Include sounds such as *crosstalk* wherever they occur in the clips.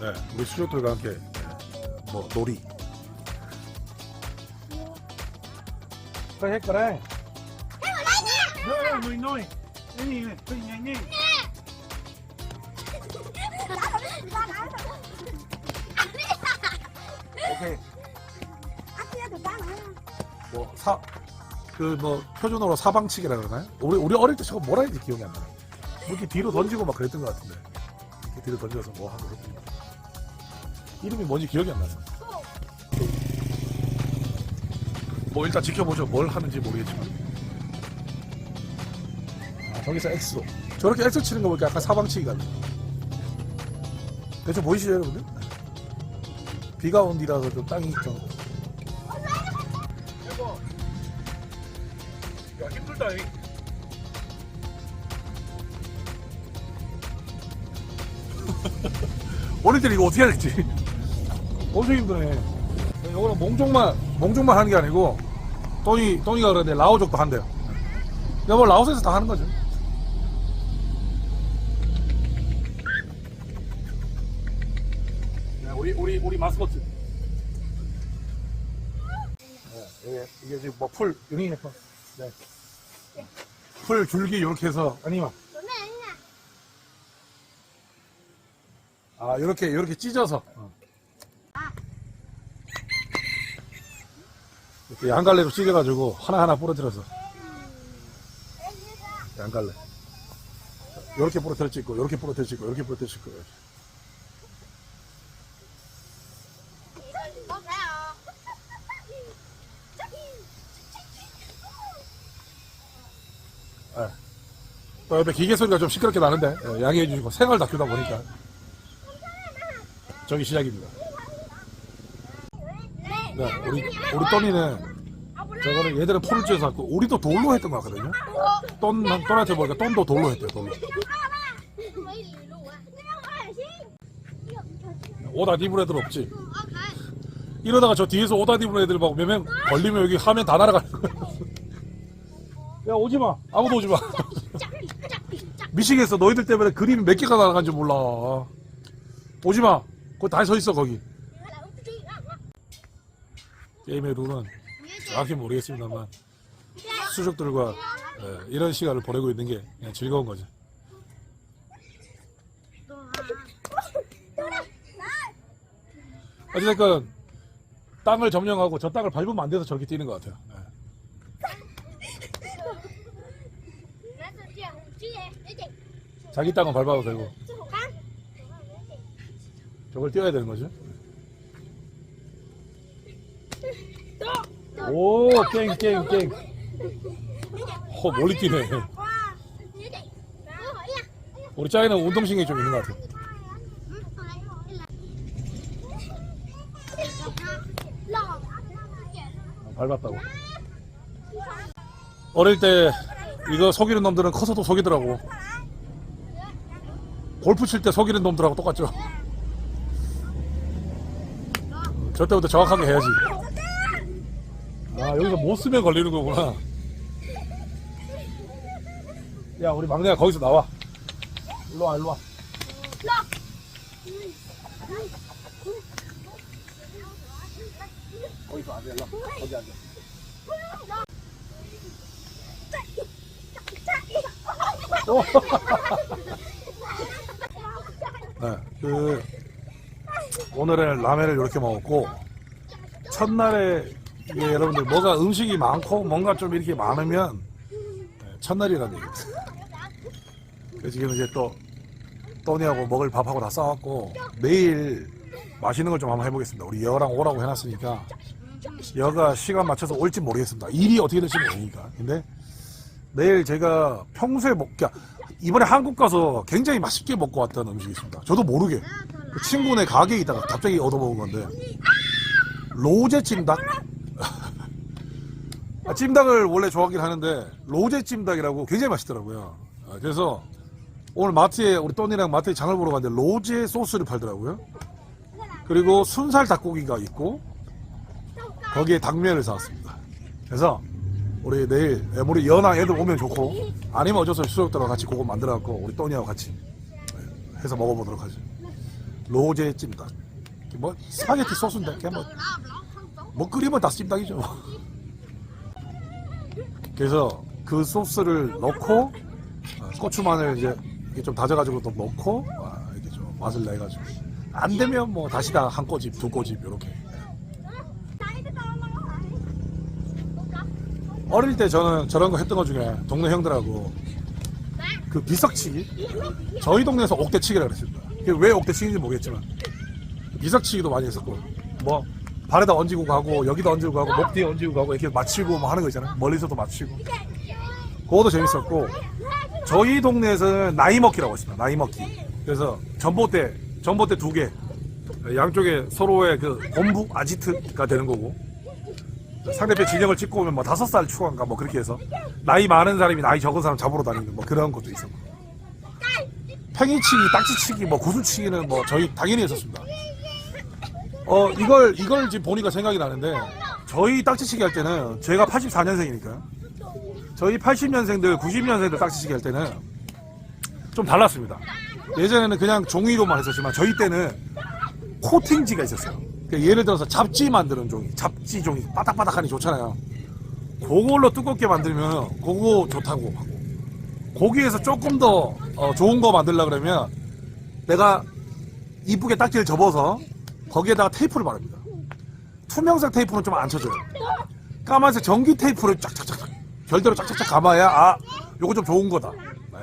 네, 우리 수족들과 함께 네, 뭐 놀이. 그래 그래. gì này 오케이. 뭐 사 그 뭐 표준어로 사방치기라 그러나요? 우리 우리 어릴 때 저거 뭐라 했는지 기억이 안 나요. 뭐 이렇게 뒤로 던지고 막 그랬던 것 같은데. 이렇게 뒤로 던져서 뭐 하고 그랬던 것 같아요. 이름이 뭔지 기억이 안 나요. 뭐 일단 지켜보죠. 뭘 하는지 모르겠지만. 아, 저기서 X로. 저렇게 X 치는 거 보니까 약간 사방치기 같네. 대충 보이시죠, 여러분들? 비가 온 뒤라서 좀 땅이 좀. 야, 힘들다, 이. 어릴 때 이거 어떻게 할지 엄청 힘드네. 이거는 몽종만, 몽종만 하는 게 아니고, 또니, 또니가 그러는데 라오족도 한대요. 그러니까 뭐 라오스에서 다 하는 거죠. 네, 우리, 우리, 우리 마스코트. 네, 이게, 이게 지금 뭐 풀, 유닝 예뻐. 네. 풀, 줄기, 이렇게 해서, 아니면, 아, 요렇게, 요렇게 찢어서. 어. 이렇게 양갈래로 찢어가지고 하나하나 부러뜨려서. 양갈래. 요렇게 부러뜨려 찍고, 요렇게 부러뜨려 찍고, 요렇게 부러뜨려 찍고. 이렇게. 예. 또 옆에 기계 소리가 좀 시끄럽게 나는데, 예, 양해해 주시고, 생활 다큐다 보니까. 저기 시작입니다. 네, 우리, 우리 떠니는 저거는 얘들은 풀을 쥐어서 갖고, 우리도 돌로 했던 것 같거든요. 돈, 돈한테 보니까 돈도 돌로 했대요, 돌로. 오다 입은 애들 없지. 이러다가 저 뒤에서 오다 입은 애들 막 몇 명 걸리면 여기 화면 다 날아가는 거야. 야, 오지 마. 아무도 오지 마. 미치겠어. 너희들 때문에 그림이 몇 개가 날아간 줄 몰라. 오지 마. 거기 다서 있어, 거기. 게임의 룰은 정확히 모르겠습니다만, 수족들과 예, 이런 시간을 보내고 있는 게 그냥 즐거운 거죠. 어쨌든 땅을 점령하고 저 땅을 밟으면 안 돼서 저렇게 뛰는 것 같아요. 예. 자기 땅은 밟아도 되고 저걸 뛰어야 되는 거죠. 오, 깽, 깽, 깽. 허, 멀리 뛰네. 우리 짜이는 운동신경이 좀 있는 것 같아요. 아, 밟았다고. 어릴 때 이거 속이는 놈들은 커서도 속이더라고. 골프 칠 때 속이는 놈들하고 똑같죠. 저 때부터 정확하게 해야지. 아, 여기서 못 쓰면 걸리는 거구나. 야, 우리 막내가 거기서 나와. 일로 와, 일로 와. 거기서 앉아, 일로 와. 거기 앉아. 오. 네, 그 오늘은 라면을 이렇게 먹었고 첫날에 이게 여러분들 뭐가 음식이 많고 뭔가 좀 이렇게 많으면 네, 첫날이라는 얘기입니다. 그래서 지금 이제 또 또니하고 먹을 밥하고 다 싸왔고 내일 맛있는 걸 좀 한번 해보겠습니다. 우리 여랑 오라고 해놨으니까 여가 시간 맞춰서 올지 모르겠습니다. 일이 어떻게 될지 모르니까. 근데 내일 제가 평소에 먹, 그러니까 이번에 한국 가서 굉장히 맛있게 먹고 왔던 음식이 있습니다. 저도 모르게 그 친구네 가게에 있다가 갑자기 얻어먹은 건데 로제 찜닭. 아, 찜닭을 원래 좋아하긴 하는데 로제 찜닭이라고 굉장히 맛있더라고요. 아, 그래서 오늘 마트에 우리 또니랑 마트에 장을 보러 갔는데 로제 소스를 팔더라고요. 그리고 순살 닭고기가 있고 거기에 당면을 사왔습니다. 그래서 우리 내일 예, 우리 연하 애들 오면 좋고 아니면 어쩔 수 없이 수족들하고 같이 그거 만들어 갖고 우리 또니하고 같이 예, 해서 먹어보도록 하죠. 로제 찜닭. 뭐 스파게티 소스인데 그냥 뭐, 뭐 끓이면 다 찜닭이죠. 그래서 그 소스를 넣고 어, 고추 마늘 이제 이게 좀 다져가지고 또 넣고 아, 이렇게 좀 맛을 내가지고. 안 되면 뭐 다시 다 한 꼬집 두 꼬집 이렇게. 어릴 때 저는 저런 거 했던 것 중에 동네 형들하고 그 비석치기? 저희 동네에서 옥대치기라고 그랬습니다. 왜 옥대치기인지 모르겠지만 비석치기도 많이 했었고. 뭐 발에다 얹고 가고 여기다 얹고 가고 목 뒤에 얹고 가고 이렇게 맞추고 뭐 하는 거 있잖아요. 멀리서도 맞추고. 그것도 재밌었고 저희 동네에서는 나이 먹기라고 했습니다. 나이 먹기. 그래서 전봇대 전봇대 두 개. 양쪽에 서로의 그 본부 아지트가 되는 거고. 상대편 진영을 찍고 오면 뭐 다섯 살 추가인가 뭐 그렇게 해서 나이 많은 사람이 나이 적은 사람 잡으러 다니는 뭐 그런 것도 있었고. 팽이치기, 딱지치기, 뭐 구슬치기는 뭐 저희 당연히 했었습니다. 어 이걸 이걸 지금 보니까 생각이 나는데 저희 딱지치기 할 때는 제가 84년생이니까 저희 80년생들, 90년생들 딱지치기 할 때는 좀 달랐습니다. 예전에는 그냥 종이로만 했었지만 저희 때는 코팅지가 있었어요. 그러니까 예를 들어서 잡지 만드는 종이, 잡지 종이 바닥바닥하니 좋잖아요. 그걸로 두껍게 만들면 그거 좋다고 하고 거기에서 조금 더 어, 좋은 거 만들려 그러면 내가 이쁘게 딱지를 접어서 거기에다가 테이프를 바릅니다. 투명색 테이프는 좀 안 쳐져요. 까만색 전기 테이프를 쫙쫙쫙 별대로 쫙쫙쫙 감아야 아 요거 좀 좋은 거다. 네.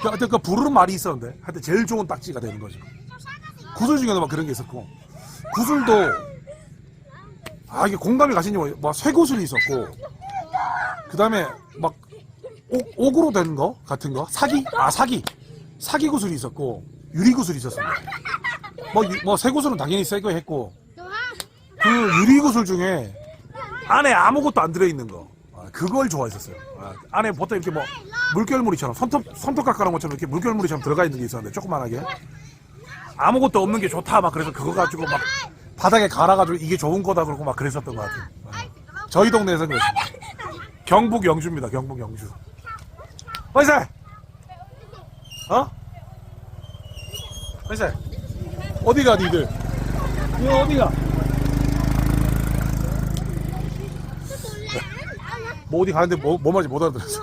그, 하여튼 그 부르는 말이 있었는데 하여튼 제일 좋은 딱지가 되는 거죠. 구슬 중에도 막 그런 게 있었고 구슬도 아 이게 공감이 가시니 뭐, 막 쇠구슬이 있었고 그 다음에 막 옥, 옥으로 된 거 같은 거 사기 아 사기 사기 구슬이 있었고 유리 구슬이 있었습니다. 뭐, 유- 뭐 쇠구슬은 당연히 새거 했고 그 유리 구슬 중에 안에 아무것도 안 들어있는 거 아, 그걸 좋아했었어요. 아, 안에 보통 이렇게 뭐 물결무리처럼 손톱 손톱 깎아놓은 것처럼 이렇게 물결무리처럼 들어가 있는 게 있었는데 조그만하게 아무것도 없는 게 좋다 막 그래서 그거 가지고 막 바닥에 갈아가지고 이게 좋은 거다 그러고 막 그랬었던 것 같아요. 아, 저희 동네에서는 그랬습니다. 경북 영주입니다. 경북 영주. 어이세 어? 어이세 어디가 니들? 이거 어디가? 뭐 어디 가는데 뭐, 뭐 말인지 못 알아들었어.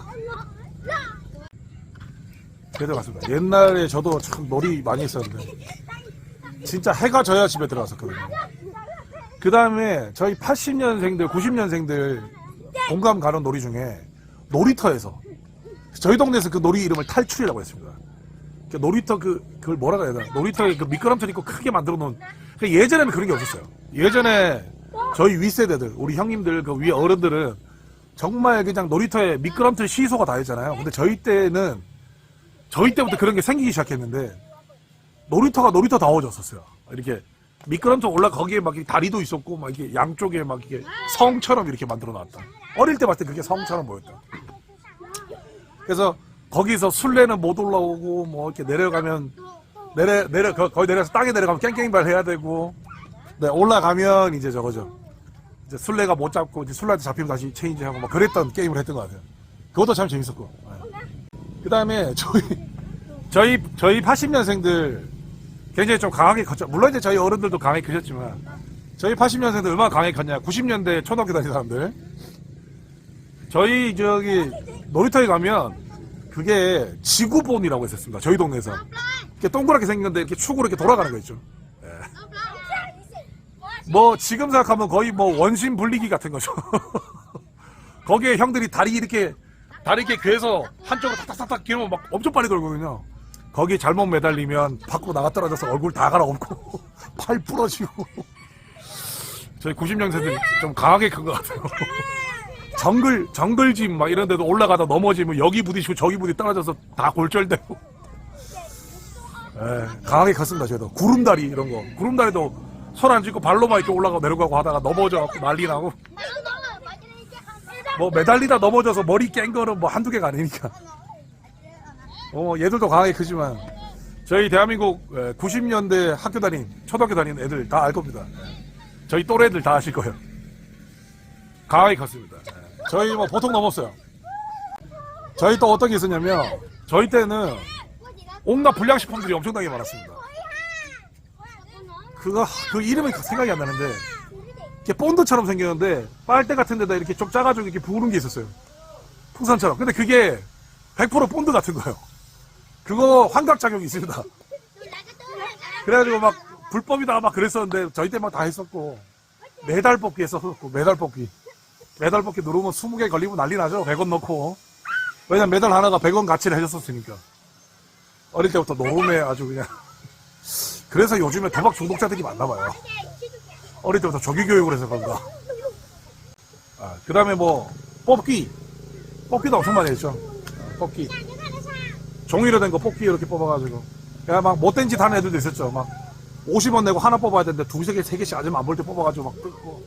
제대로 갔습니다. 옛날에 저도 참 놀이 많이 했었는데 진짜 해가 져야 집에 들어갔었거든요. 그 다음에 저희 80년생들, 90년생들 공감 가는 놀이 중에 놀이터에서 저희 동네에서 그 놀이 이름을 탈출이라고 했습니다. 그 놀이터 그 그걸 뭐라 해야 되나? 놀이터에 그 미끄럼틀 있고 크게 만들어 놓은 그 예전에는 그런 게 없었어요. 예전에 저희 윗세대들, 우리 형님들 그 위에 어른들은 정말 그냥 놀이터에 미끄럼틀 시소가 다 했잖아요. 근데 저희 때는 저희 때부터 그런 게 생기기 시작했는데 놀이터가 놀이터 다워졌었어요. 이렇게 미끄럼틀 올라 거기에 막 다리도 있었고 막 이렇게 양쪽에 막 이렇게 성처럼 이렇게 만들어 놨다. 어릴 때 봤을 때 그게 성처럼 보였다. 그래서 거기서 술래는 못 올라오고 뭐 이렇게 내려가면 내려 내려 거- 거기 내려서 땅에 내려가면 깽깽이발 해야 되고 네, 올라가면 이제 저거죠. 이제 술래가 못 잡고 이제 술래한테 잡히면 다시 체인지하고 막 그랬던 게임을 했던 것 같아요. 그것도 참 재밌었고. 그 다음에 저희 저희 저희 80년생들 굉장히 좀 강하게 컸죠. 물론 이제 저희 어른들도 강하게 크셨지만 저희 80년생들 얼마나 강하게 컸냐. 90년대 초등학교 다니는 사람들. 저희 저기 놀이터에 가면 그게 지구본이라고 했었습니다. 저희 동네에서. 이렇게 동그랗게 생긴 건데 이렇게 축으로 이렇게 돌아가는 거 있죠. 뭐 지금 생각하면 거의 뭐 원심 분리기 같은 거죠. *laughs* 거기에 형들이 다리 이렇게 다리 이렇게 괴서 한쪽으로 탁탁탁탁 기르면 막 엄청 빨리 돌거든요. 거기 잘못 매달리면 밖으로 나가 떨어져서 얼굴 다 갈아엎고 *laughs* 팔 부러지고 저희 90년생들이 좀 강하게 큰 것 같아요. *laughs* 정글 정글짐 막 이런 데도 올라가다 넘어지면 여기 부딪히고 저기 부딪 떨어져서 다 골절되고. 에, 강하게 컸습니다 저도. 구름다리 이런 거. 구름다리도 손 안 짚고 발로만 이렇게 올라가고 내려가고 하다가 넘어져 갖고 난리 나고. 뭐 매달리다 넘어져서 머리 깬 거는 뭐 한두 개가 아니니까. 어 얘들도 강하게 크지만. 저희 대한민국 90년대 학교 다닌 초등학교 다니는 애들 다 알 겁니다. 예. 저희 또래들 다 아실 거예요. 강하게 컸습니다. 예. 저희 뭐 보통 넘었어요 저희 또 어떤 게 있었냐면 저희 때는 온갖 불량식품들이 엄청나게 많았습니다 그거 그 이름이 생각이 안 나는데 이렇게 본드처럼 생겼는데 빨대 같은 데다 이렇게 좀 짜가지고 이렇게 부은 게 있었어요. 풍선처럼. 근데 그게 100% 본드 같은 거예요. 그거 환각 작용이 있습니다. 그래가지고 막 불법이다 막 그랬었는데 저희 때막다 했었고 메달 뽑기 했었고 메달 뽑기 메달 뽑기 누르면 20개 걸리고 난리 나죠? 100원 넣고. 왜냐면 메달 하나가 100원 가치를 해줬었으니까. 어릴 때부터 노름에 아주 그냥. 그래서 요즘에 도박 중독자들이 많나 봐요. 어릴 때부터 조기 교육을 해서 그런가. 아, 그 다음에 뭐 뽑기. 뽑기도 엄청 많이 했죠. 아, 뽑기. 종이로 된 거 뽑기 이렇게 뽑아가지고. 그냥 막 못된 짓 하는 애들도 있었죠. 막 50원 내고 하나 뽑아야 되는데 두세 개, 세 개씩 아줌마 안 볼 때 뽑아가지고 막 뜯고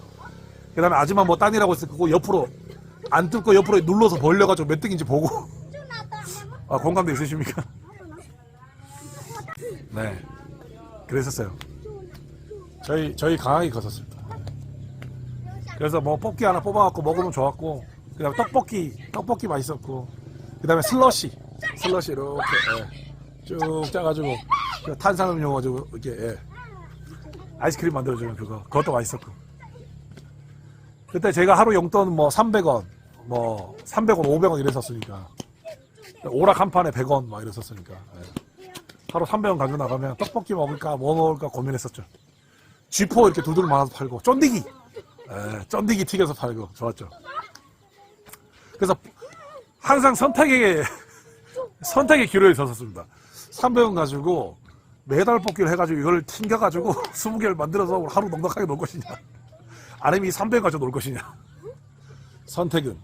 그 다음에 아줌마 뭐 딴이라고 했을 때 그거 옆으로 안 뜯고 옆으로 눌러서 벌려가지고 몇 등인지 보고. *laughs* 아 공감대 있으십니까? *laughs* 네. 그랬었어요. 저희 저희 강하게 컸었습니다. 그래서 뭐 뽑기 하나 뽑아갖고 먹으면 좋았고 그 다음에 떡볶이 떡볶이 맛있었고 그 다음에 슬러시. 슬러시 이렇게 예. 쭉 짜가지고 그 탄산음료 가지고 이렇게 예. 아이스크림 만들어주는 그거. 그것도 맛있었고 그때 제가 하루 용돈 뭐 300원 뭐 300원 500원 이랬었으니까. 오락 한 판에 100원 막 이랬었으니까. 예. 하루 300원 가지고 나가면 떡볶이 먹을까 뭐 먹을까 고민했었죠. 쥐포 이렇게 두들 말아서 팔고 쫀디기! 예, 쫀디기 튀겨서 팔고 좋았죠. 그래서 항상 선택에 선택의 기로에 있었습니다. 300원 가지고 매달 뽑기를 해가지고 이걸 튕겨가지고 *laughs* 20개를 만들어서 하루 넉넉하게 놀 것이냐 아니면 이 300원 가지고 놀 것이냐. *laughs* 선택은.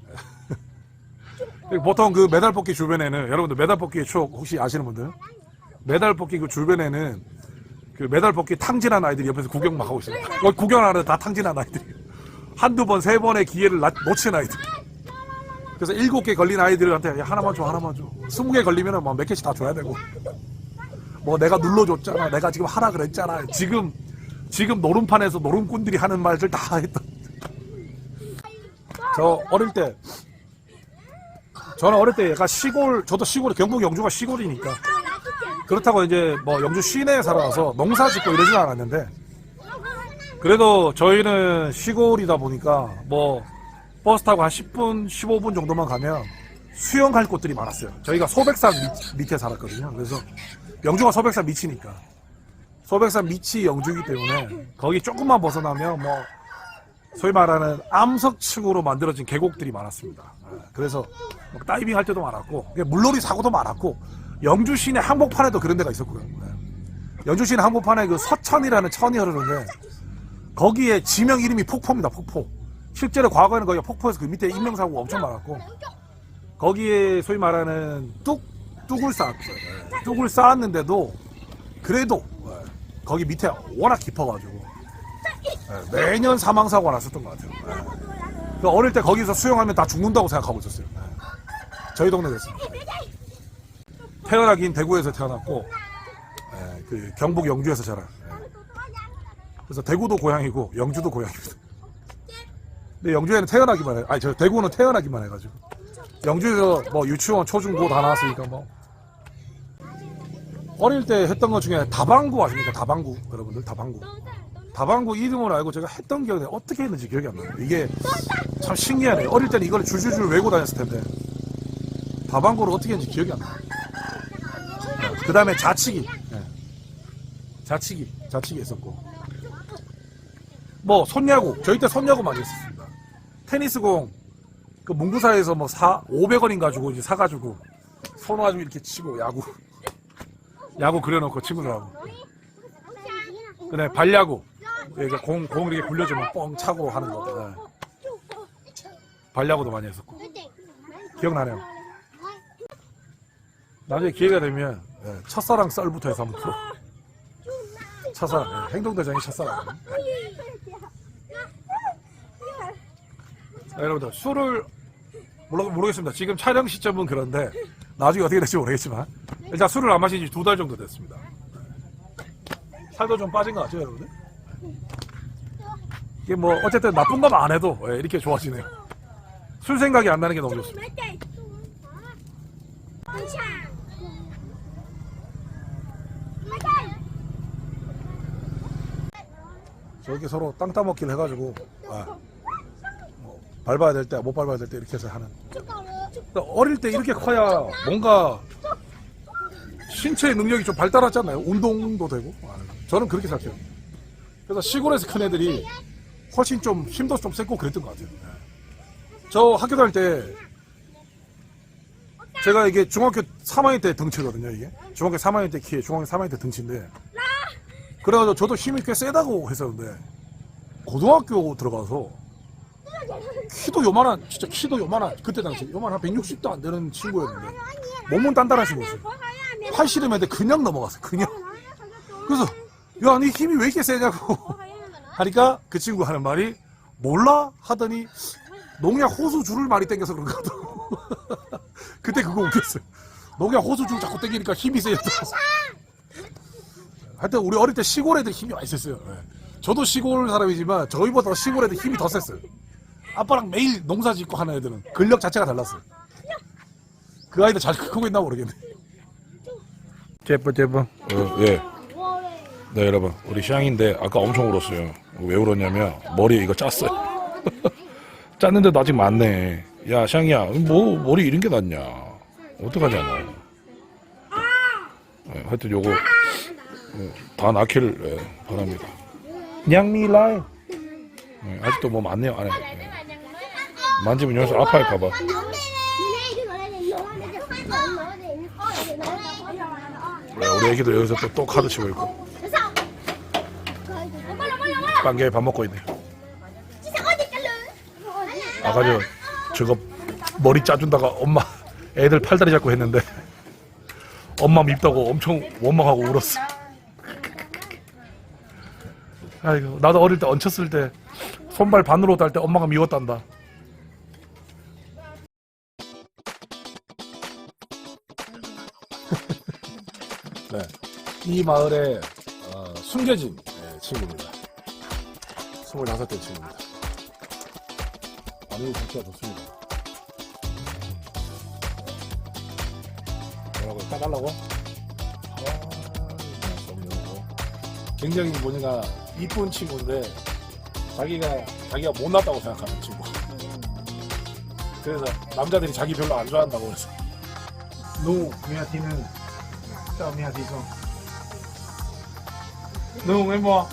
보통 그 메달 뽑기 주변에는 여러분들 메달 뽑기의 추억 혹시 아시는 분들? 메달 뽑기 그 주변에는 그 메달 뽑기 탕진한 아이들이 옆에서 구경 막 하고 있어요 어, 구경하는 다 탕진한 아이들이. 한두 번 세 번의 기회를 나- 놓친 아이들. 그래서 일곱 개 걸린 아이들한테 야, 하나만 줘 하나만 줘. 스무 개 걸리면은 뭐몇 개씩 다 줘야 되고. 뭐 내가 눌러줬잖아. 내가 지금 하라 그랬잖아. 지금 지금 노름판에서 노름꾼들이 하는 말들 다 했던 저 어릴 때 저는 어릴 때 약간 시골 저도 시골 경북 영주가 시골이니까 그렇다고 이제 뭐 영주 시내에 살아서 농사 짓고 이러진 않았는데 그래도 저희는 시골이다 보니까 뭐 버스 타고 한 10분, 15분 정도만 가면 수영할 곳들이 많았어요. 저희가 소백산 밑, 에 살았거든요. 그래서 영주가 소백산 밑이니까 소백산 밑이 영주이기 때문에 거기 조금만 벗어나면 뭐 소위 말하는 암석층으로 만들어진 계곡들이 많았습니다. 예, 그래서 막 다이빙 할 때도 많았고 물놀이 사고도 많았고 영주 시내 한복판에도 그런 데가 있었고요. 예. 영주 시내 한복판에 그 서천이라는 천이 흐르는데 거기에 지명 이름이 폭포입니다. 폭포. 실제로 과거에는 거기가 폭포에서 그 밑에 인명사고가 엄청 많았고 거기에 소위 말하는 뚝 뚝을 쌓았어요. 예. 뚝을 쌓았는데도 그래도 예, 거기 밑에 워낙 깊어가지고 예, 매년 사망 사고가 났었던 것 같아요. 예. 그 어릴 때 거기서 수영하면 다 죽는다고 생각하고 있었어요. 예. 저희 동네 그랬습니다. 태어나긴 대구에서 태어났고 예, 그 경북 영주에서 자란. 예. 그래서 대구도 고향이고 영주도 고향입니다. 근데 영주에는 태어나기만 해. 아니 저 대구는 태어나기만 해가지고 영주에서 뭐 유치원 초중고 다 나왔으니까 뭐 어릴 때 했던 것 중에 다방구 아십니까? 다방구 여러분들 다방구. 다방구 이름을 알고 제가 했던 기억이. 어떻게 했는지 기억이 안 나요. 이게 참 신기하네요. 어릴 때는 이걸 줄줄줄 외고 다녔을 텐데 다방구를 어떻게 했는지 기억이 안 나요. 그 다음에 자치기. 예. 자치기. 자치기 했었고. 뭐, 손야구. 저희 때 손야구 많이 했었습니다. 테니스공. 그 문구사에서 뭐 사, 500원인 가지고 이제 사가지고 손 가지고 이렇게 치고 야구. 야구 그려놓고 친구들하고. 그 다음에 발야구. 이렇게 공, 공 이렇게 굴려주면 뻥 차고 하는 거. 예. 발야구도 많이 했었고. 기억나네요. 나중에 기회가 되면 예, 첫사랑 썰부터 해서 한번 풀어. 첫사랑 예, 행동대장이 첫사랑. 자, 여러분들 술을 모르, 모르겠습니다. 지금 촬영 시점은 그런데 나중에 어떻게 될지 모르겠지만 일단 술을 안 마신 지 두 달 정도 됐습니다. 살도 좀 빠진 것 같죠, 여러분들? 이게 뭐 어쨌든 나쁜 것만 안 해도 예, 이렇게 좋아지네요. 술 생각이 안 나는 게 너무 좋습니다. 저렇게 서로 땅 따먹기를 해가지고 아, 뭐 밟아야 될 때 못 밟아야 될 때 이렇게 해서 하는 그러니까 어릴 때 이렇게 커야 뭔가 신체의 능력이 좀 발달하잖아요? 운동도 되고. 아, 저는 그렇게 생각해요. 그래서 시골에서 큰 애들이 훨씬 좀 힘도 좀 세고 그랬던 것 같아요. 예. 저 학교 다닐 때 제가 이게 중학교 3학년 때 등치거든요 이게. 중학교 3학년 때 키에 중학교 3학년 때 등치인데. 그래가지고 저도 힘이 꽤 세다고 했었는데 고등학교 들어가서 키도 요만한 진짜 키도 요만한 그때 당시 요만한 160도 안 되는 친구였는데 몸은 단단한 친구였어요 팔 씨름했는데 그냥 넘어갔어요 그냥. 그래서 야 니 힘이 왜 이렇게 세냐고. 하니까 그 친구 하는 말이 몰라? 하더니 농약 호수 줄을 많이 땡겨서 그런가 하더라고. *laughs* 그때 그거 웃겼어요. 농약 호수 줄 자꾸 땡기니까 힘이 세졌다 *laughs* 하여튼 우리 어릴 때 시골 애들 힘이 많이 셌어요. 예. 저도 시골 사람이지만 저희보다 시골 애들 힘이 더 셌어요. 아빠랑 매일 농사 짓고 하는 애들은 근력 자체가 달랐어요. 그 아이들 잘 크고 있나 모르겠네 제프 제프 어, 예. 네 여러분. 우리 샹인데 아까 엄청 울었어요. 왜 울었냐면 머리에 이거 짰어요. *laughs* 짰는데도 아직 많네. 야 샹이야 뭐 머리 이런 게 낫냐? 어떡하냐 너 네, 하여튼 요거 어, 다 낳기를 예, 바랍니다. 냥미라이. 네, 아직도 뭐 많네요. 안에 예. 만지면 여기서 아파할까봐 네, 우리 애기도 여기서 또, 또 카드 치고 있고. 빵개에 밥 먹고 있네. 아까 저 저거 머리 짜준다가 엄마 애들 팔다리 잡고 했는데 *laughs* 엄마 밉다고 엄청 원망하고 울었어. *laughs* 아이고 나도 어릴 때 얹혔을 때 손발 반으로 달 때 엄마가 미웠단다 이 마을에 어, 숨겨진 네, 친구입니다. 25대 친구입니다. 아주 경치가 좋습니다. 뭐라고 까달라고? 아, 너무 굉장히 보니까 이쁜 친구인데 자기가 자기가 못났다고 생각하는 친구. 그래서 남자들이 자기 별로 안 좋아한다고 그래서. Chào mia tí 能闻不